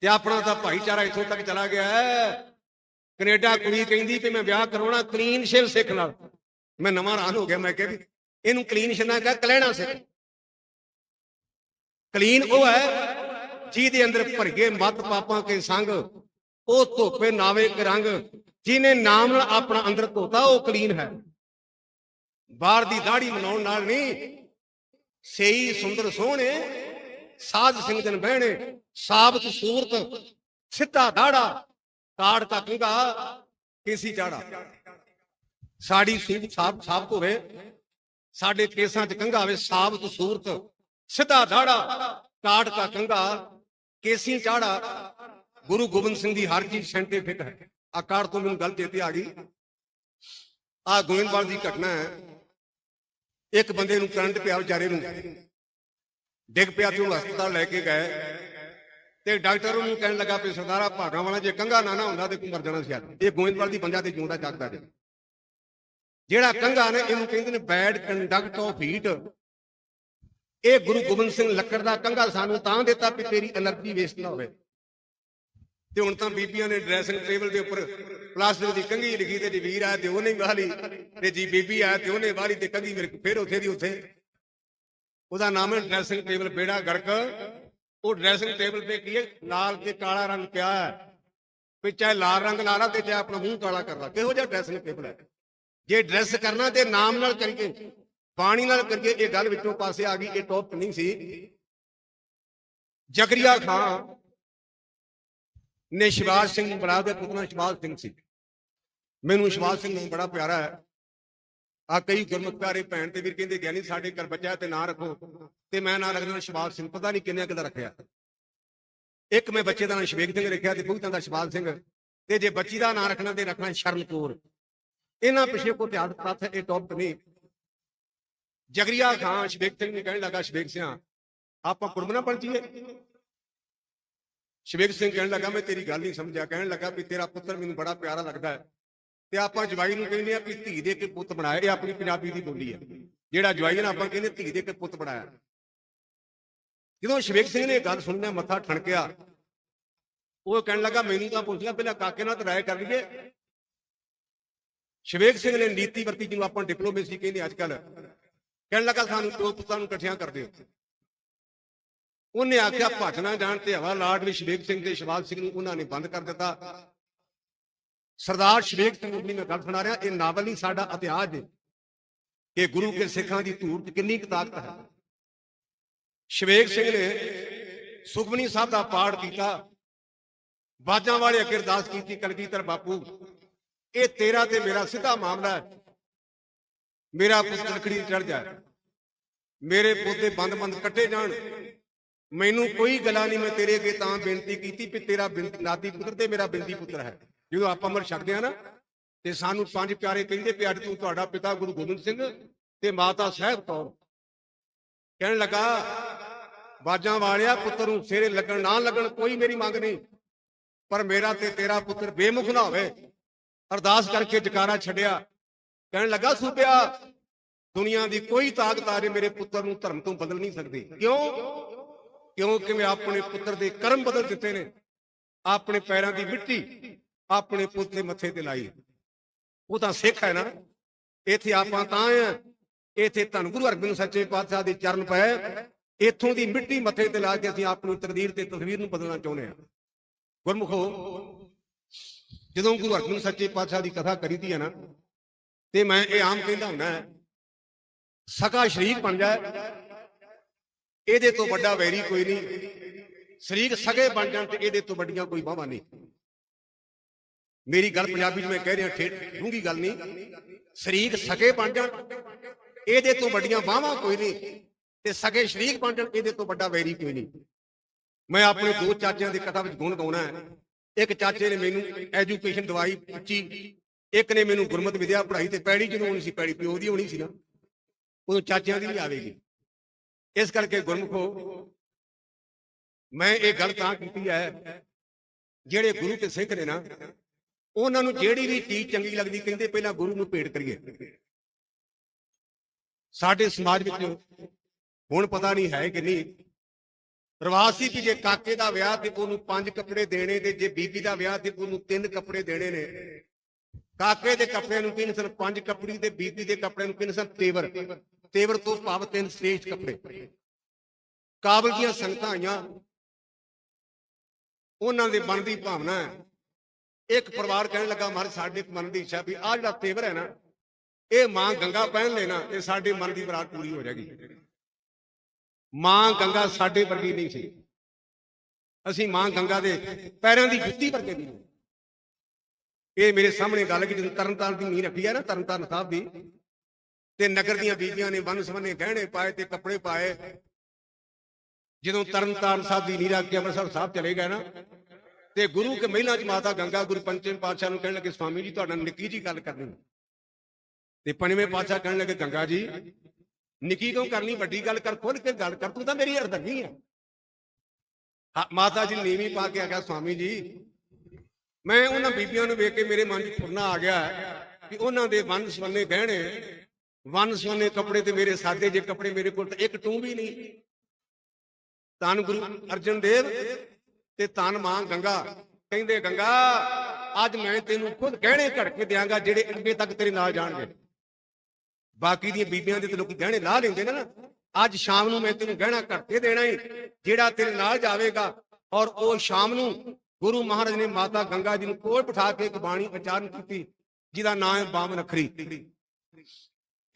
ਤੇ ਆਪਣਾ ਤਾਂ ਭਾਈਚਾਰਾ ਇੱਥੋਂ ਤੱਕ ਚਲਾ ਗਿਆ ਹੈ। ਕੈਨੇਡਾ ਕੁੜੀ ਕਹਿੰਦੀ ਕਿ ਮੈਂ ਵਿਆਹ ਕਰਾਉਣਾ ਕਲੀਨ ਸ਼ਿਵ ਸਿੱਖ ਨਾਲ। ਮੈਂ ਨਵਾਂ ਰਾਨ ਹੋ ਗਿਆ, ਮੈਂ ਕਿਹਾ ਵੀ ਇਹਨੂੰ ਕਲੀਨ ਸ਼ਨਾ ਕਹ ਕਲਹਿਣਾ ਸਿੱਖ। ਕਲੀਨ ਉਹ ਹੈ ਜਿਹਦੇ ਅੰਦਰ ਭਰਗੇ ਮਤ ਪਾਪਾਂ ਕੇ ਸੰਗ, ਉਹ ਧੋਪੇ ਨਾਵੇ ਕੇ ਰੰਗ, ਜਿਹਨੇ ਨਾਮ ਨਾਲ ਆਪਣਾ ਅੰਦਰ ਧੋਤਾ, ਉਹ ਕਲੀਨ ਹੈ। ਬਾਹਰ ਦੀ ਦਾੜੀ ਮਨਾਉਣ ਨਾਲ ਨਹੀਂ ਸਹੀ ਸੁੰਦਰ ਸੋਹਣੇ ਸਾਧ ਸਿੰਘ ਜਨ ਬਹਿਣੇ, ਸਾਬਤ ਸੂਰਤ, ਸਿੱਧਾ ਦਾੜਾ ਕਾੜ ਕਾ ਕੰਗਾ, ਕੇਸੀ ਚਾੜਾ। ਸਾਡੀ ਸੂਰਤ ਸਾਬ, ਸਾਬਤ ਹੋਵੇ, ਸਾਡੇ ਕੇਸਾਂ 'ਚ ਕੰਗਾ ਹੋਵੇ, ਸਾਬਤ ਸੂਰਤ, ਸਿੱਧਾ ਦਾੜਾ ਕਾੜ ਕਾ ਕੰਗਾ, ਕੇਸੀ ਚਾੜਾ। ਗੁਰੂ ਗੋਬਿੰਦ ਸਿੰਘ ਦੀ ਹਰ ਚੀਜ਼ ਸਾਇੰਟੀਫਿਕ ਹੈ। ਆ ਤੋਂ ਮੈਨੂੰ ਗੱਲ ਚੇਤੇ ਆ ਗਈ। ਆ ਗੋਇੰਦਵਾਲ ਦੀ ਘਟਨਾ ਹੈ। ਇੱਕ ਬੰਦੇ ਨੂੰ ਕਰੰਟ ਪਿਆ ਵਿਚਾਰੇ ਨੂੰ। ਡਿੱਗ ਪਿਆ ਤੇ ਉਹਨੂੰ ਹਸਪਤਾਲ ਲੈ ਕੇ ਗਏ। ਤੇ ਡਾਕਟਰ ਉਹਨੂੰ ਕਹਿਣ ਲੱਗਾ ਵੀ ਸਰਦਾਰਾ ਭਾਗਾ ਵਾਲਾ ਜੇ ਕੰਗਾ ਨਾ ਨਾ ਹੁੰਦਾ ਤੇ ਤੂੰ ਮਰ ਜਾਣਾ ਸੀ ਅੱਜ। ਇਹ ਗੋਇੰਦਵਾਲ ਦੀ ਪੰਜਾ ਤੇ ਜਿਉਂਦਾ ਜਾਗਦਾ ਜੇ। ਜਿਹੜਾ ਕੰਗਾ ਨੇ, ਇਹਨੂੰ ਕਹਿੰਦੇ ਨੇ ਬੈਡ ਕੰਡਕਟ ਆਫ ਹੀਟ ਇਹ ਗੁਰੂ ਗੋਬਿੰਦ ਸਿੰਘ ਲੱਕੜ ਦਾ ਕੰਗਾ ਸਾਨੂੰ ਤਾਂ ਦਿੱਤਾ ਵੀ ਤੇਰੀ એનર્ਜੀ ਵੇਸਟ ਨਾ ਹੋਵੇ। ਤੇ ਹੁਣ ਤਾਂ ਬੀਬੀਆਂ ਨੇ ਡਰੈਸਿੰਗ ਟੇਬਲ ਦੇ ਉੱਪਰ ਪਲਾਸਟਿਕ ਦੀ ਕੰਗੀ ਲਿਖੀ ਤੇ ਜੀ ਵੀਰ ਆ ਤੇ ਉਹਨੇ ਵਾਲੀ ਤੇ ਜੀ ਬੀਬੀ ਆ ਤੇ ਉਹਨੇ ਵਾਲੀ ਤੇ ਕੰਗੀ ਫਿਰ ਉੱਥੇ ਦੀ ਉੱਥੇ। ਉਹਦਾ ਨਾਮ ਹੈ ਡਰੈਸਿੰਗ ਟੇਬਲ, ਬੇੜਾ ਗੜਕ ਉਹ ਡਰੈਸਿੰਗ ਟੇਬਲ ਤੇ ਕੀ ਹੈ? ਲਾਲ ਤੇ ਕਾਲਾ ਰੰਗ ਪਿਆ ਹੈ। ਵੀ ਚਾਹੇ ਲਾਲ ਰੰਗ ਲਾ ਲਾ ਤੇ ਚਾਹੇ ਆਪਣਾ ਮੂੰਹ ਕਾਲਾ ਕਰਦਾ ਕਿਹੋ ਜਿਹਾ ਡਰੈਸਿੰਗ ਟੇਬਲ ਹੈ? ਜੇ ਡਰੈਸ ਕਰਨਾ ਤੇ ਨਾਮ ਨਾਲ ਕਰੀਏ ਪਾਣੀ ਨਾਲ ਕਰੀਏ, ਇਹ ਗੱਲ ਵਿੱਚੋਂ ਪਾਸੇ ਆ ਗਈ, ਇਹ ਟੌਪ ਨਹੀਂ ਸੀ। ਜਕਰੀਆ ਖਾਨ ਨੇ ਸ਼ਿਵਾਜ ਸਿੰਘ ਨੂੰ ਬੜਾ ਦੇ ਪੁੱਤਰਾ ਸ਼ਿਵਾਜ ਸਿੰਘ ਸੀ। ਮੈਨੂੰ ਸ਼ਿਵਾਜ ਸਿੰਘ ਨੂੰ ਬੜਾ ਪਿਆਰਾ ਹੈ। ਆ ਕਈ ਗੁਰਮੁਖ ਪਿਆਰੇ ਭੈਣ ਤੇ ਵੀਰ ਕਹਿੰਦੇ, ਗਿਆਨੀ, ਸਾਡੇ ਘਰ ਬੱਚਾ ਤੇ ਨਾਂ ਰੱਖੋ। ਤੇ ਮੈਂ ਨਾਂ ਰੱਖਣਾ ਸ਼ਿਵਾਜ ਸਿੰਘ, ਪਤਾ ਨਹੀਂ ਕਿੰਨੇ ਕਿਦਾ ਰੱਖਿਆ। ਇੱਕ ਮੈਂ ਬੱਚੇ ਦਾ ਨਾਂ ਸ਼ਵੇਕ ਸਿੰਘ ਰੱਖਿਆ ਤੇ ਬਹੁਤਾਂ ਦਾ ਸ਼ਿਵਾਜ ਸਿੰਘ। ਤੇ ਜੇ ਬੱਚੀ ਦਾ ਨਾਂ ਰੱਖਣਾ ਤੇ ਰੱਖਣਾ ਸ਼ਰਨਪੁਰ। ਇਹਨਾਂ ਪਿਛੇ ਕੋ ਇਤਿਹਾਸ ਤੱਥ ਇਹ ਟੌਪ ਨਹੀਂ। ਜਗਰੀਆ ਖਾਨ ਸ਼ਵੇਕ ਸਿੰਘ ਨੇ ਕਹਿਣ ਲੱਗਾ ਸ਼ਵੇਕ ਸਿੰਘ ਆਪਾਂ ਕੁੜਮ ਨਾ ਬਣ ਜੀਏ ਸ਼ਵੇਕ ਸਿੰਘ ਕਹਿਣ ਲੱਗਾ, ਮੈਂ ਤੇਰੀ ਗੱਲ ਨਹੀਂ ਸਮਝਿਆ। ਕਹਿਣ ਲੱਗਾ ਵੀ ਤੇਰਾ ਪੁੱਤਰ ਮੈਨੂੰ ਬੜਾ ਪਿਆਰਾ ਲੱਗਦਾ ਹੈ। ਤੇ ਆਪਾਂ ਜਵਾਈ ਨੂੰ ਕਹਿੰਦੇ ਆ ਕਿ ਧੀ ਦੇ ਕੇ ਪੁੱਤ ਬਣਾਇਆ, ਇਹ ਆਪਣੀ ਪੰਜਾਬੀ ਦੀ ਬੋਲੀ ਹੈ ਜਿਹੜਾ ਜਵਾਈ ਨੂੰ, ਆਪਾਂ ਕਹਿੰਦੇ ਧੀ ਦੇ ਕੇ ਪੁੱਤ ਬਣਾਇਆ। ਜਦੋਂ ਸ਼ਵੇਕ ਸਿੰਘ ਨੇ ਗੱਲ ਸੁਣਨਾ ਮੱਥਾ ਠਣਕਿਆ, ਉਹ ਕਹਿਣ ਲੱਗਾ, ਮੈਨੂੰ ਤਾਂ ਪੁੱਛ ਲਿਆ ਪਹਿਲਾਂ ਕਾਕੇ ਨਾਲ ਤਾਂ ਰਾਏ ਕਰ ਲਈਏ। ਸ਼ਵੇਕ ਸਿੰਘ ਨੇ ਨੀਤੀ ਵਰਤੀ ਜਿਹਨੂੰ ਆਪਾਂ ਡਿਪਲੋਮੇਸੀ ਕਹਿੰਦੇ ਅੱਜ ਕੱਲ ਕਹਿਣ ਲੱਗਾ, ਸਾਨੂੰ ਦੋ ਪੁੱਤਾਂ ਨੂੰ ਇਕੱਠਿਆਂ ਕਰ ਦਿਓ। ਉਹਨੇ ਆਖਿਆ, ਭੱਜ ਨਾ ਜਾਣ ਤੇ ਹਵਾ ਲਾਟ ਵੀ ਸ਼ਵੇਕ ਸਿੰਘ ਤੇ ਸ਼ਿਵਾਜ ਸਿੰਘ ਨੂੰ ਉਹਨਾਂ ਨੇ ਬੰਦ ਕਰ ਦਿੱਤਾ। ਸਰਦਾਰ ਸ਼ਵੇਕ ਸਿੰਘ ਮੈਂ ਗੱਲ ਸੁਣਾ ਰਿਹਾ, ਇਹ ਨਾਵਲ ਨਹੀਂ ਸਾਡਾ ਇਤਿਹਾਸ ਹੈ ਕਿ ਗੁਰੂ ਕੇ ਸਿੱਖਾਂ ਦੀ ਧੂੜ 'ਚ ਕਿੰਨੀ ਕੁ ਤਾਕਤ ਹੈ। ਸ਼ਵੇਕ ਸਿੰਘ ਨੇ ਸੁਖਮਨੀ ਸਾਹਿਬ ਦਾ ਪਾਠ ਕੀਤਾ, ਬਾਜਾਂ ਵਾਲੇ ਅੱਗੇ ਅਰਦਾਸ ਕੀਤੀ, ਕਲਗੀਧਰ ਬਾਪੂ, ਇਹ ਤੇਰਾ ਤੇ ਮੇਰਾ ਸਿੱਧਾ ਮਾਮਲਾ ਹੈ। ਮੇਰਾ ਪੁੱਤ ਲਕੜੀ ਚੜ ਜਾਏ ਮੇਰੇ ਪੁੱਤ ਦੇ ਬੰਦ-ਬੰਦ ਕੱਟੇ ਜਾਣ। ਮੈਨੂੰ ਕੋਈ ਗਲਾ ਨਹੀਂ, ਮੈਂ ਤੇਰੇ ਅੱਗੇ ਤਾਂ ਬੇਨਤੀ ਕੀਤੀ ਵੀ ਤੇਰਾ ਬਿੰਦ ਨਾਦੀ ਪੁੱਤਰ ਤੇ ਮੇਰਾ ਬਿੰਦੀ ਪੁੱਤਰ ਹੈ। ਜਦੋਂ ਆਪਾਂ ਮਰ ਛਕਦੇ ਆ ਨਾ, ਤੇ ਸਾਨੂੰ ਪੰਜ ਪਿਆਰੇ ਕਹਿੰਦੇ ਵੀ ਅੱਜ ਤੂੰ ਤੁਹਾਡਾ ਪਿਤਾ ਗੁਰੂ ਗੋਬਿੰਦ ਸਿੰਘ ਤੇ ਮਾਤਾ ਸਾਹਿਬ ਕੌਰ ਕਹਿਣ ਲੱਗਾ, ਬਾਜਾਂ ਵਾਲਿਆ, ਪੁੱਤਰ ਨੂੰ ਸਿਰੇ ਲੱਗਣ ਨਾ ਲੱਗਣ, ਕੋਈ ਮੇਰੀ ਮੰਗ ਨਹੀਂ, ਪਰ ਮੇਰਾ ਤੇ ਤੇਰਾ ਪੁੱਤਰ ਬੇਮੁਖ ਨਾ ਹੋਵੇ। ਅਰਦਾਸ ਕਰਕੇ ਜਕਾਰਾ ਛੱਡਿਆ। ਕਹਿਣ ਲੱਗਾ, ਸੂਬਿਆ, ਦੁਨੀਆ ਦੀ ਕੋਈ ਤਾਕਤ ਆਰੇ ਮੇਰੇ ਪੁੱਤਰ ਨੂੰ ਧਰਮ ਤੋਂ ਬਦਲ ਨਹੀਂ ਸਕਦੀ। ਕਿਉਂ? ਕਿਉਂਕਿ ਮੈਂ ਆਪਣੇ ਪੁੱਤਰ ਦੇ ਕਰਮ ਬਦਲ ਦਿੱਤੇ ਨੇ, ਆਪਣੇ ਪੈਰਾਂ ਦੀ ਮਿੱਟੀ ਆਪਣੇ ਪੁੱਤ ਦੇ ਮੱਥੇ ਤੇ ਲਾਈ। ਉਹ ਤਾਂ ਸਿੱਖ ਹੈ ਨਾ। ਇੱਥੇ ਆਪਾਂ ਤਾਂ ਆ ਇੱਥੇ ਧੰਨ ਗੁਰੂ ਅਰਜਨ ਸੱਚੇ ਪਾਤਸ਼ਾਹ ਦੇ ਚਰਨ ਪਏ ਇੱਥੋਂ ਦੀ ਮਿੱਟੀ ਮੱਥੇ ਤੇ ਲਾ ਕੇ ਅਸੀਂ ਆਪਣੀ ਤਕਦੀਰ ਤੇ ਤਸਵੀਰ ਨੂੰ ਬਦਲਣਾ ਚਾਹੁੰਦੇ ਹਾਂ। ਗੁਰਮੁਖੋ, ਜਦੋਂ ਗੁਰੂ ਅਰਜਨ ਸੱਚੇ ਪਾਤਸ਼ਾਹ ਦੀ ਕਥਾ ਕਰੀਦੀ ਹੈ ਨਾ, ਤੇ ਮੈਂ ਇਹ ਆਮ ਕਹਿੰਦਾ ਹੁੰਦਾ ਸਕਾ ਸ਼ਰੀਕ ਬਣ ਜਾਏ ਇਹਦੇ ਤੋਂ ਵੱਡਾ ਵੈਰੀ ਕੋਈ ਨਹੀਂ। ਸ਼ਰੀਕ ਸਗੇ ਬਣ ਜਾਣ ਤੇ ਇਹਦੇ ਤੋਂ ਵੱਡੀਆਂ ਕੋਈ ਬਾਹਾਂ ਨਹੀਂ। ਮੇਰੀ ਗੱਲ ਪੰਜਾਬੀ 'ਚ ਮੈਂ ਕਹਿ ਰਿਹਾ, ਠੇਠ ਡੂੰਗੀ ਗੱਲ ਨਹੀਂ। ਸ਼ਰੀਕ ਸਕੇ ਬਣ ਜਾਣ, ਇਹਦੇ ਤੋਂ ਵੱਡੀਆਂ ਬਾਹਾਂ ਕੋਈ ਨਹੀਂ। ਤੇ ਸਕੇ ਸ਼ਰੀਕ ਬਣ ਜਾਣ, ਇਹਦੇ ਤੋਂ ਵੱਡਾ ਵੈਰੀ ਕੋਈ ਨਹੀਂ। ਮੈਂ ਆਪਣੇ ਦੋ ਚਾਚਿਆਂ ਦੀ ਕਥਾ ਵਿੱਚ ਗੁਣ ਗਾਉਣਾ ਹੈ। ਇੱਕ ਚਾਚੇ ਨੇ ਮੈਨੂੰ ਐਜੂਕੇਸ਼ਨ ਦਵਾਈ ਉੱਚੀ ਇੱਕ ਨੇ ਮੈਨੂੰ ਗੁਰਮਤ ਵਿਦਿਆ ਪੜ੍ਹਾਈ ਤੇ ਪੈੜੀ ਜਿਹਨੂੰ ਹੋਣੀ ਸੀ, ਪੈੜੀ ਪਿਓ ਦੀ ਹੋਣੀ ਸੀ ਨਾ, ਉਦੋਂ ਚਾਚਿਆਂ ਦੀ ਵੀ ਆਵੇਗੀ। ਇਸ ਕਰਕੇ ਗੁਰਮੁਖੋ, ਮੈਂ ਇਹ ਗੱਲ ਤਾਂ ਕੀਤੀ ਹੈ, ਜਿਹੜੇ ਗੁਰੂ ਤੇ ਸਿੱਖ ਨੇ ਨਾ ਉਹਨਾਂ ਨੂੰ ਜਿਹੜੀ ਵੀ ਚੀਜ਼ ਚੰਗੀ ਲੱਗਦੀ, ਕਹਿੰਦੇ ਪਹਿਲਾਂ ਗੁਰੂ ਨੂੰ ਭੇਟ ਕਰੀਏ। ਸਾਡੇ ਸਮਾਜ ਵਿੱਚ ਹੁਣ ਪਤਾ ਨਹੀਂ ਹੈ ਕਿ ਨਹੀਂ। ਪ੍ਰਵਾਸੀ ਸੀ ਕਿ ਜੇ ਕਾਕੇ ਦਾ ਵਿਆਹ ਤੇ ਉਹਨੂੰ ਪੰਜ ਕੱਪੜੇ ਦੇਣੇ ਤੇ ਜੇ ਬੀਬੀ ਦਾ ਵਿਆਹ ਤੇ ਉਹਨੂੰ ਤਿੰਨ ਕੱਪੜੇ ਦੇਣੇ ਨੇ, ਕਾਕੇ ਦੇ ਕੱਪੜਿਆਂ ਨੂੰ ਕਿੰਨ ਸਨ ਪੰਜ ਕੱਪੜੀ ਤੇ ਬੀਬੀ ਦੇ ਕੱਪੜਿਆਂ ਨੂੰ ਕਿੰਨ ਸਨ ਤੇਵਰ। ਤੇਵਰ ਤੋਂ ਭਾਵ ਤਿੰਨ ਸ੍ਰੇਸ਼ਟ ਕੱਪੜੇ। ਕਾਬਲ ਦੀਆਂ ਸੰਗਤਾਂ ਆਈਆਂ। ਉਹਨਾਂ ਦੇ ਮਨ ਦੀ ਭਾਵਨਾ ਹੈ ਇੱਕ ਪਰਿਵਾਰ ਕਹਿਣ ਲੱਗਾ, ਮਹਾਰਾਜ, ਸਾਡੇ ਮਨ ਦੀ ਇੱਛਾ ਵੀ ਆਹ ਜਿਹੜਾ ਤੇਵਰ ਹੈ ਨਾ, ਇਹ ਮਾਂ ਗੰਗਾ ਪਹਿਨ ਲੈਣਾ ਇਹ ਸਾਡੇ ਮਨ ਦੀ ਬਰਾਤ ਪੂਰੀ ਹੋ ਜਾਏਗੀ। ਮਾਂ ਗੰਗਾ ਸਾਡੇ ਵਰਗੀ ਨਹੀਂ ਸੀ। ਅਸੀਂ ਮਾਂ ਗੰਗਾ ਦੇ ਪੈਰਾਂ ਦੀ ਜੁੱਤੀ ਵਰਗੇ ਨਹੀਂ ਇਹ ਮੇਰੇ ਸਾਹਮਣੇ ਗੱਲ ਕਿ ਜਦੋਂ ਤਰਨਤਾਰਨ ਦੀ ਨੀਂਹ ਰੱਖੀ ਹੈ ਨਾ, ਤਰਨਤਾਰਨ ਸਾਹਿਬ ਦੀ, ਤੇ ਨਗਰ ਦੀਆਂ ਬੀਬੀਆਂ ਨੇ ਵੰਨ ਸਵੰਨੇ ਗਹਿਣੇ ਪਾਏ ਤੇ ਕੱਪੜੇ ਪਾਏ। ਜਦੋਂ ਤਰਨਤਾਰਨ ਸਾਹਿਬ ਦੀ ਨੀਂਹ ਰੱਖ ਕੇ ਅੰਮ੍ਰਿਤਸਰ ਸਾਹਿਬ ਚਲੇ ਗਏ ਨਾ ਤੇ ਗੁਰੂ ਕੇ ਮਹਿਲਾ ਚ ਮਾਤਾ ਗੰਗਾ ਗੁਰੂ ਪੰਚਮ ਪਾਤਸ਼ਾਹ ਨੂੰ ਕਹਿਣ ਲੱਗੇ, ਸਵਾਮੀ ਜੀ, ਤੁਹਾਡਾ ਨਿੱਕੀ ਜੀ ਗੱਲ ਕਰਨੀ ਤੇ ਪੰਜਵੇਂ ਪਾਤਸ਼ਾਹ ਕਹਿਣ ਲੱਗੇ, ਗੰਗਾ ਜੀ, ਨਿੱਕੀ ਕਿਉਂ ਕਰਨੀ, ਵੱਡੀ ਗੱਲ ਕਰ ਖੁੱਲ ਕੇ ਗੱਲ ਕਰ, ਤੂੰ ਤਾਂ ਮੇਰੀ ਅਰਦਗੀ ਹੈ। ਮਾਤਾ ਜੀ ਨੀਵੀਂ ਪਾ ਕੇ ਆ ਗਿਆ, ਸਵਾਮੀ ਜੀ, ਮੈਂ ਉਹਨਾਂ ਬੀਬੀਆਂ ਨੂੰ ਵੇਖ ਕੇ ਮੇਰੇ ਮਨ 'ਚ ਫੁਰਨਾ ਆ ਗਿਆ ਕਿ ਉਹਨਾਂ ਦੇ ਵੰਨ ਸਵੰਨੇ ਗਹਿਣੇ ਵੰਨ ਸਵੰਨੇ ਕੱਪੜੇ ਤੇ ਮੇਰੇ ਸਾਦੇ ਜੇ ਕੱਪੜੇ ਮੇਰੇ ਕੋਲ ਤਾਂ ਇੱਕ ਟੂੰ ਵੀ ਨਹੀਂ। ਧੰਨ ਗੁਰੂ ਅਰਜਨ ਦੇਵ ਤੇ ਤਨ ਮਾਂ ਗੰਗਾ। ਕਹਿੰਦੇ, ਗੰਗਾ, ਅੱਜ ਮੈਂ ਤੈਨੂੰ ਖੁਦ ਗਹਿਣੇ ਘੜ ਕੇ ਦਿਆਂਗਾ ਜਿਹੜੇ ਅੱਗੇ ਤੱਕ ਤੇਰੇ ਨਾਲ ਜਾਣਗੇ। ਬਾਕੀ ਦੀਆਂ ਬੀਬੀਆਂ ਦੇ ਤੇ ਲੋਕੀ ਗਹਿਣੇ ਲਾ ਲੈਂਦੇ ਨੇ ਨਾ। ਅੱਜ ਸ਼ਾਮ ਨੂੰ ਮੈਂ ਤੈਨੂੰ ਗਹਿਣਾ ਘੜ ਕੇ ਦੇਣਾ ਹੀ ਜਿਹੜਾ ਤੇਰੇ ਨਾਲ ਜਾਵੇਗਾ। ਔਰ ਉਹ ਸ਼ਾਮ ਨੂੰ ਗੁਰੂ ਮਹਾਰਾਜ ਨੇ ਮਾਤਾ ਗੰਗਾ ਜੀ ਨੂੰ ਕੋਲ ਬਿਠਾ ਕੇ ਇੱਕ ਬਾਣੀ ਉਚਾਰਨ ਕੀਤੀ, ਜਿਹਦਾ ਨਾਮ ਹੈ ਬਾਮਨ ਅਖਰੀ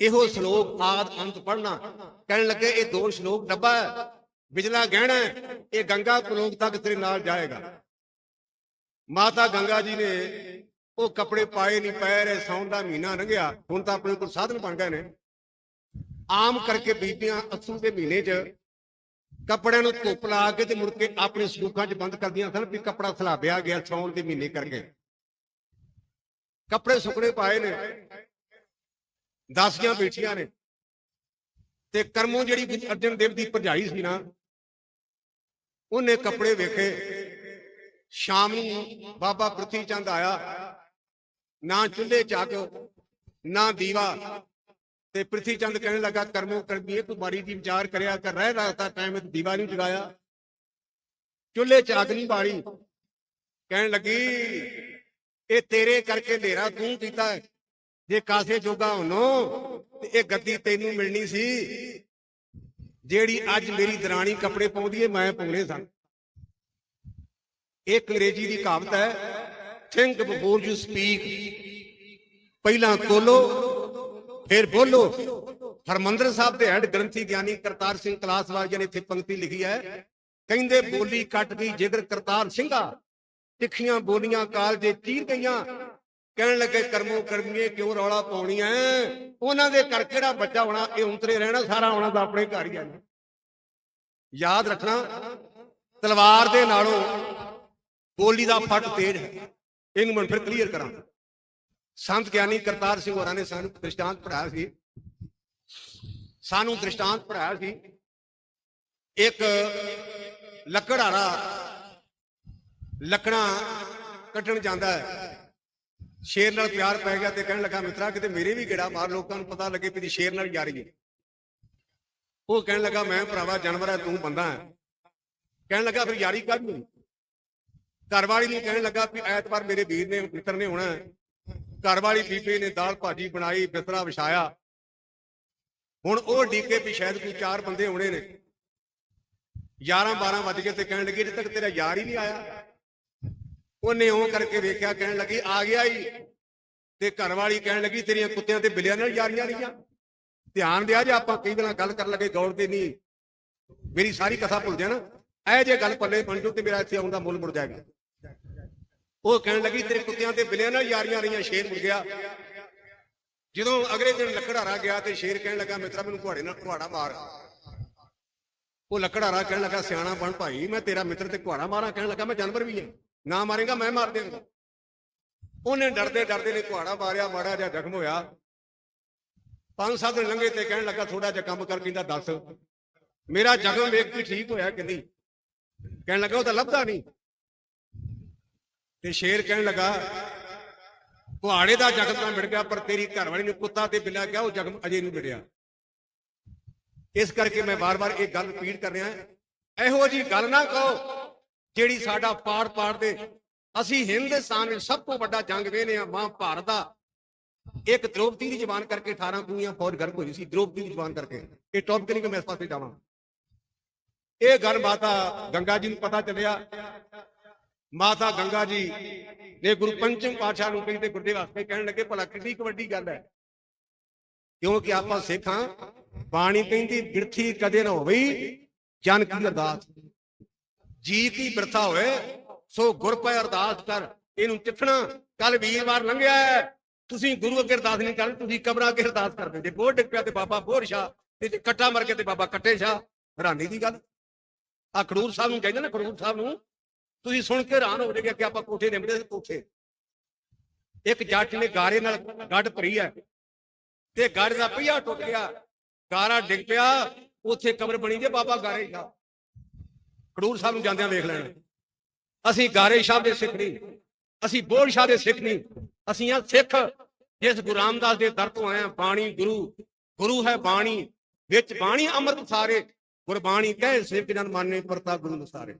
ਇਹੋ ਸ਼ਲੋਕ ਆਦ ਅੰਤ ਪੜਨਾ ਕਹਿਣ ਲੱਗੇ, ਇਹ ਦੋ ਸ਼ਲੋਕ ਡੱਬਾ ਹੈ। ਬਿਜਲਾ ਗਹਿਣਾ ਇਹ ਗੰਗਾ ਕਲੋਕ ਤੱਕ ਤੇਰੇ ਨਾਲ ਜਾਏਗਾ। ਮਾਤਾ ਗੰਗਾ ਜੀ ਨੇ ਉਹ ਕੱਪੜੇ ਪਾਏ ਨਹੀਂ, ਪੈ ਰਹੇ, ਸੌਣ ਦਾ ਮਹੀਨਾ ਲੰਘਿਆ, ਹੁਣ ਤਾਂ ਆਪਣੇ ਕੋਲ ਸਾਧਨ ਬਣ ਗਏ ਨੇ। ਆਮ ਕਰਕੇ ਬੀਬੀਆਂ ਅਸੂ ਦੇ ਮਹੀਨੇ 'ਚ ਕੱਪੜਿਆਂ ਨੂੰ ਧੁੱਪ ਲਾ ਕੇ ਤੇ ਮੁੜ ਕੇ ਆਪਣੇ ਸਲੂਕਾਂ 'ਚ ਬੰਦ ਕਰਦੀਆਂ ਸਨ ਵੀ ਕੱਪੜਾ ਸਲਾਬਿਆ ਗਿਆ, ਸੌਣ ਦੇ ਮਹੀਨੇ ਕਰਕੇ। ਕੱਪੜੇ ਸੁੱਕਣੇ ਪਾਏ ਨੇ, ਦਾਸੀਆਂ ਬੈਠੀਆਂ ਨੇ। ਤੇ ਕਰਮੋਂ ਜਿਹੜੀ ਅਰਜਨ ਦੇਵ ਦੀ ਭਰਜਾਈ ਸੀ ਨਾ ਉਹਨੇ ਕੱਪੜੇ ਵੇਖੇ। ਸ਼ਾਮ ਨੂੰ ਬਾਬਾ ਪ੍ਰਿਥੀ ਚੰਦ ਆਇਆ। ਨਾ ਚੁੱਲ੍ਹੇ ਚੱਕ ਨਾ ਦੀਵਾ। ਤੇ ਪ੍ਰਿਥੀ ਚੰਦ ਕਹਿਣ ਲੱਗਾ, ਕਰਮੋ ਕਰਮੀਏ ਤੂੰ ਮਾੜੀ ਦੀ ਵਿਚਾਰ ਕਰਿਆ ਕਰ, ਰਹਿ ਰਾਤਾ ਟਾਈਮ ਤੇ ਦੀਵਾ ਨਹੀਂ ਜਗਾਇਆ। ਚੁੱਲ੍ਹੇ ਚ ਅੱਗ ਨਹੀਂ ਬਾੜੀ ਕਹਿਣ ਲੱਗੀ, ਇਹ ਤੇਰੇ ਕਰਕੇ ਹਨੇਰਾ ਤੂੰ ਕੀਤਾ ਜੇ ਕਾਸੇ ਜੋਗਾ ਹੋਨੋ, ਤੇ ਇਹ ਗੱਦੀ ਤੈਨੂੰ ਮਿਲਣੀ ਸੀ। ਜਿਹੜੀ ਅੱਜ ਮੇਰੀ ਦਰਾਣੀ ਕੱਪੜੇ ਪਾਉਂਦੀ ਏ, ਮੈਂ ਪਾਉਣੇ ਸਨ। ਇੱਕ ਅੰਗਰੇਜ਼ੀ ਦੀ ਕਹਾਵਤ ਹੈ ਥਿੰਕ ਬਿਫੋਰ ਯੂ ਸਪੀਕ ਪਹਿਲਾਂ ਤੋਲੋ ਫਿਰ ਬੋਲੋ। ਹਰਮੰਦਰ ਸਾਹਿਬ ਦੇ ਹੈਡ ਗ੍ਰੰਥੀ ਗਿਆਨੀ ਕਰਤਾਰ ਸਿੰਘ ਕਲਾਸ ਵਾਲਿਆਂ ਨੇ ਇੱਥੇ ਪੰਕਤੀ ਲਿਖੀ ਹੈ। ਕਹਿੰਦੇ, ਬੋਲੀ ਕੱਟ ਗਈ ਜਿਗਰ ਕਰਤਾਰ ਸਿੰਘਾ। ਤਿੱਖੀਆਂ ਬੋਲੀਆਂ ਕਾਲ ਜੇ ਚੀਰ ਗਈਆਂ ਕਹਿਣ ਲੱਗੇ, ਕਰਮੋ ਕਰਮੀਏ, ਕਿਉਂ ਰੌਲਾ ਪਾਉਣੀ ਐ ਉਹਨਾਂ ਦੇ ਕਰ ਕਿਹੜਾ ਬੱਚਾ ਹੋਣਾ? ਇਹ ਉਂਤਰੇ ਰਹਿਣਾ, ਸਾਰਾ ਆਉਣਾ ਦਾ ਆਪਣੇ ਘਰ ਹੀ ਆਣਾ ਯਾਦ ਰੱਖਣਾ, ਤਲਵਾਰ ਦੇ ਨਾਲੋਂ ਬੋਲੀ ਦਾ ਫੱਟ ਤੇਜ਼ ਹੈ। ਇਹਨੂੰ ਮੈਂ ਫਿਰ ਕਲੀਅਰ ਕਰਾਂ। ਸੰਤ ਗਿਆਨੀ ਕਰਤਾਰ ਸਿੰਘ ਹੋਰਾਂ ਨੇ ਸਾਨੂੰ ਦ੍ਰਿਸ਼ਟਾਂਤ ਪੜਾਇਆ ਸੀ। ਸਾਨੂੰ ਦ੍ਰਿਸ਼ਟਾਂਤ ਪੜਾਇਆ ਸੀ। ਇੱਕ ਲੱਕੜਹਾਰਾ ਲੱਕੜਾਂ ਕੱਟਣ ਜਾਂਦਾ ਹੈ। ਸ਼ੇਰ ਨਾਲ ਪਿਆਰ ਪੈ ਗਿਆ ਤੇ ਕਹਿਣ ਲੱਗਾ, ਮਿੱਤਰਾ, ਕਿਤੇ ਮੇਰੇ ਵੀ ਗੇੜਾ ਮਾਰ, ਲੋਕਾਂ ਨੂੰ ਪਤਾ ਲੱਗੇ ਵੀ ਸ਼ੇਰ ਨਾਲ ਯਾਰੀ ਹੈ। ਉਹ ਕਹਿਣ ਲੱਗਾ, ਮੈਂ ਭਰਾਵਾ ਜਾਨਵਰ ਹੈ, ਤੂੰ ਬੰਦਾ ਹੈ। ਕਹਿਣ ਲੱਗਾ, ਫਿਰ ਯਾਰੀ ਕਾਹਦੀ ਹੋਈ? ਘਰਵਾਲੀ ਨੂੰ ਕਹਿਣ ਲੱਗਾ ਵੀ ਐਤਵਾਰ ਮੇਰੇ ਵੀਰ ਨੇ, ਮਿੱਤਰ ਨੇ ਹੋਣਾ ਘਰਵਾਲੀ ਬੀਬੀ ਨੇ ਦਾਲ ਭਾਜੀ ਬਣਾਈ, ਬਿਸਤਰਾ ਵਿਛਾਇਆ। ਹੁਣ ਉਹ ਡੀਕੇ ਵੀ ਸ਼ਾਇਦ ਕੋਈ ਚਾਰ ਬੰਦੇ ਹੋਣੇ ਨੇ। 11 12 ਵੱਜ ਗਏ ਤੇ ਕਹਿਣ ਲੱਗੇ, ਅਜੇ ਤੱਕ ਤੇਰਾ ਯਾਰ ਹੀ ਨਹੀਂ ਆਇਆ। ਉਹਨੇ ਉਹ ਕਰਕੇ ਵੇਖਿਆ, ਕਹਿਣ ਲੱਗੀ, ਆ ਗਿਆ ਹੀ ਤੇ ਘਰ ਵਾਲੀ ਕਹਿਣ ਲੱਗੀ, ਤੇਰੀਆਂ ਕੁੱਤਿਆਂ ਤੇ ਬਿੱਲਿਆਂ ਨਾਲ ਯਾਰੀਆਂ ਰਹੀਆਂ। ਧਿਆਨ ਦਿਆ ਜੇ ਆਪਾਂ ਕਈ ਵਾਰ ਗੱਲ ਕਰਨ ਲੱਗੇ ਗੌਰ ਤੇ ਨਹੀਂ। ਮੇਰੀ ਸਾਰੀ ਕਥਾ ਭੁੱਲ ਜਾਣਾ। ਇਹ ਜੇ ਗੱਲ ਪੱਲੇ ਬਣ ਜੂ ਤੇ ਮੇਰਾ ਇੱਥੇ ਆਉਂਦਾ ਮੁੱਲ ਮੁੜ ਜਾਏਗਾ। ਉਹ ਕਹਿਣ ਲੱਗੀ, ਤੇਰੇ ਕੁੱਤਿਆਂ ਤੇ ਬਿੱਲਿਆਂ ਨਾਲ ਯਾਰੀਆਂ ਰਹੀਆਂ, ਸ਼ੇਰ ਮੁੜ ਗਿਆ। ਜਦੋਂ ਅਗਲੇ ਦਿਨ ਲੱਕੜਹਾਰਾ ਗਿਆ ਤੇ ਸ਼ੇਰ ਕਹਿਣ ਲੱਗਾ, ਮਿੱਤਰਾ, ਮੈਨੂੰ ਤੁਹਾਡੇ ਨਾਲ ਘੋੜਾ ਮਾਰ। ਉਹ ਲੱਕੜਹਾਰਾ ਕਹਿਣ ਲੱਗਾ, ਸਿਆਣਾ ਬਣ ਭਾਈ, ਮੈਂ ਤੇਰਾ ਮਿੱਤਰ ਤੇ ਕੁਹਾੜਾ ਮਾਰਾਂ। ਕਹਿਣ ਲੱਗਾ, ਮੈਂ ਜਾਨਵਰ ਵੀ ਹਾਂ। ਨਾ ਮਾਰੇਗਾ, ਮੈਂ ਮਾਰ ਦੇਵਾਂਗਾ ਉਹਨੇ ਡਰਦੇ ਡਰਦੇ ਨੇ ਘੋੜਾ ਮਾਰਿਆ, ਮਾੜਾ ਜਿਹਾ ਜ਼ਖਮ ਹੋਇਆ। ਪੰਜ ਸੱਤ ਦਿਨ ਲੰਘੇ ਤੇ ਕਹਿਣ ਲੱਗਾ ਥੋੜਾ ਜਿਹਾ ਕੰਮ ਕਰ ਕਹਿੰਦਾ, ਦੱਸ। ਮੇਰਾ ਜ਼ਖਮ ਵੇਖ ਕੇ ਠੀਕ ਹੋਇਆ ਕਿ ਨਹੀਂ? ਕਹਿਣ ਲੱਗਾ, ਉਹ ਤਾਂ ਲੱਭਦਾ ਨਹੀਂ। ਤੇ ਸ਼ੇਰ ਕਹਿਣ ਲੱਗਾ, ਕੁਹਾੜੇ ਦਾ ਜ਼ਖਮ ਤਾਂ ਮਿਟ ਗਿਆ, ਪਰ ਤੇਰੀ ਘਰਵਾਲੀ ਨੂੰ ਕੁੱਤਾ ਤੇ ਬਿੱਲਾ ਗਿਆ ਉਹ ਜ਼ਖਮ ਅਜੇ ਨਹੀਂ ਮਿਟਿਆ। ਇਸ ਕਰਕੇ ਮੈਂ ਵਾਰ-ਵਾਰ ਇਹ ਗੱਲ ਰਿਪੀਟ ਕਰ ਰਿਹਾ। ਇਹੋ ਜੀ ਗੱਲ ਨਾ ਕਹੋ ਜਿਹੜੀ ਸਾਡਾ ਪਾੜ ਪਾੜ ਦੇ ਅਸੀਂ ਹਿੰਦੁਸਤਾਨ ਵਿੱਚ ਸਭ ਤੋਂ ਵੱਡਾ ਜੰਗ ਵੇਨੇ ਆ ਮਹਾਭਾਰਤ ਦਾ। ਇੱਕ ਦ੍ਰੋਪਦੀ ਦੀ ਜ਼ਬਾਨ ਕਰਕੇ 18 ਕੁੜੀਆਂ ਫੌਜ ਗਰਮ ਹੋਈ ਸੀ, ਦ੍ਰੋਪਦੀ ਦੀ ਜ਼ਬਾਨ ਕਰਕੇ। ਇਹ ਟੌਪਿਕ ਨਹੀਂ ਕਿ ਮੈਂ ਇਸ ਪਾਸੇ ਜਾਵਾਂ। ਇਹ ਗੱਲ ਮਾਤਾ ਗੰਗਾ ਜੀ ਨੂੰ ਪਤਾ ਚੱਲਿਆ। ਮਾਤਾ ਗੰਗਾ ਜੀ ਨੇ ਗੁਰੂ ਪੰਚਮ ਪਾਤਸ਼ਾਹ ਨੂੰ ਕਹਿੰਦੇ, ਗੁਰਦੇ ਵਾਸਤੇ ਕਹਿਣ ਲੱਗੇ, ਭਲਾ ਕਿੰਨੀ ਕੁ ਵੱਡੀ ਗੱਲ ਹੈ। ਕਿਉਂਕਿ ਆਪਾਂ ਸਿੱਖਾਂ ਬਾਣੀ ਕਹਿੰਦੀ, ਬਿਰਥੀ ਕਦੇ ਨਾ ਹੋਵੇ, ਜਨ ਕੀ ਅਰਦਾਸ। ਜੀ ਕੀ ਬਿਰਥਾ ਹੋਏ ਸੋ ਗੁਰ ਪੈ ਅਰਦਾਸ ਕਰ, ਇਹਨੂੰ ਚਿੱਠਣਾ ਕੱਲ ਵੀਰਵਾਰ ਲੰਘਿਆ ਤੁਸੀਂ ਗੁਰੂ ਅੱਗੇ ਅਰਦਾਸ ਨਹੀਂ ਕਰਦੇ ਤੁਸੀਂ ਕਬਰਾਂ ਅੱਗੇ ਅਰਦਾਸ ਕਰਦੇ ਜੇ ਬੋਰ ਡਿੱਗ ਪਿਆ ਤੇ ਬਾਬਾ ਬੋਰ ਸ਼ਾਹ ਤੇ ਜੇ ਕੱਟਾ ਮਰ ਗਿਆ ਤੇ ਬਾਬਾ ਕੱਟੇ ਸ਼ਾਹ। ਹੈਰਾਨੀ ਦੀ ਗੱਲ। ਆ ਖਡੂਰ ਸਾਹਿਬ ਨੂੰ ਕਹਿੰਦੇ ਨਾ, ਖਡੂਰ ਸਾਹਿਬ ਨੂੰ, ਤੁਸੀਂ ਸੁਣ ਕੇ ਹੈਰਾਨ ਹੋ ਜਾਓਗੇ ਕਿ ਆਪਾਂ ਕੋਠੇ ਨਿਮੜੇ ਸੀ ਕੋਠੇ। ਇੱਕ ਜੱਟ ਨੇ ਗਾਰੇ ਨਾਲ ਗੱਡ ਭਰੀ ਹੈ ਤੇ ਗੱਡ ਦਾ ਪਹੀਆ ਟੁੱਟ ਗਿਆ। ਗਾਰਾ ਡਿੱਗ ਪਿਆ, ਉੱਥੇ ਕਬਰ ਬਣੀ ਜੇ ਬਾਬਾ ਗਾਰੇ ਸ਼ਾਹ। ਖਡੂਰ ਸਾਹਿਬ ਨੂੰ ਜਾਂਦਿਆਂ ਵੇਖ ਲੈਣਾ। ਅਸੀਂ ਗਾਰੇ ਸ਼ਾਹ ਦੇ ਸਿੱਖ ਨਹੀਂ, ਅਸੀਂ ਬੋੜ ਸ਼ਾਹ ਦੇ ਸਿੱਖ ਨਹੀਂ, ਅਸੀਂ ਆ ਸਿੱਖ। ਜਿਸ ਗੁਰੂ ਰਾਮਦਾਸ ਦੇ ਦਰ ਤੋਂ ਆਏ ਆ ਬਾਣੀ ਗੁਰੂ ਗੁਰੂ ਹੈ ਬਾਣੀ, ਵਿੱਚ ਬਾਣੀ ਅੰਮ੍ਰਿਤ ਸਾਰੇ ਗੁਰਬਾਣੀ ਕਹੇ ਸਿੱਖ ਜਨ ਮਾਨੇ, ਪਰਤਾ ਗੁਰੂ ਨਸਾਰੇ